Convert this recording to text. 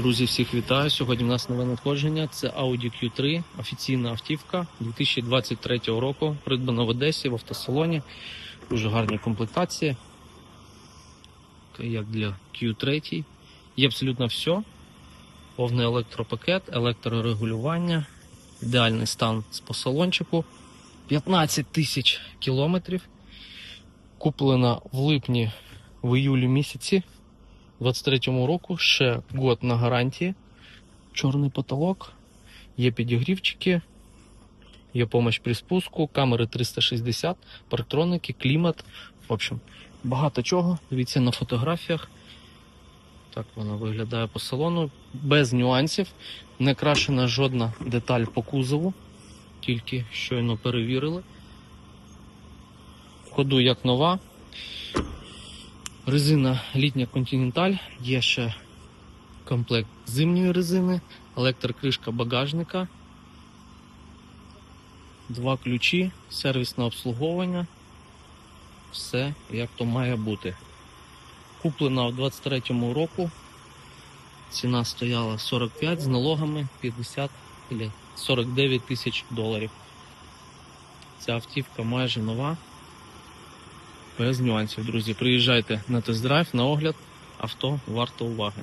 Друзі, всіх вітаю. Сьогодні в нас нове надходження. Це Audi Q3, офіційна автівка 2023 року. Придбана в Одесі в автосалоні. Дуже гарні комплектації. Як для Q3. Є абсолютно все. Повний електропакет, електрорегулювання, ідеальний стан з по салончику. 15 тисяч кілометрів. Куплена в липні в іюлі місяці 23-му року ще год на гарантії. Чорний потолок, є підігрівчики, є помощь при спуску, камери 360, парктроники, клімат. В общем, багато чого. Дивіться на фотографіях. Так вона виглядає по салону. Без нюансів. Не крашена жодна деталь по кузову. Тільки щойно перевірили. Ходу як нова. Резина літня Continental, є ще комплект зимньої резини, електрокришка багажника, два ключі, сервісне обслуговування. Все як то має бути. Куплена в 23-му року. Ціна стояла 45 з налогами 50 49 тисяч доларів. Ця автівка майже нова. Без нюансів, друзі. Приїжджайте на тест-драйв, на огляд. Авто варто уваги.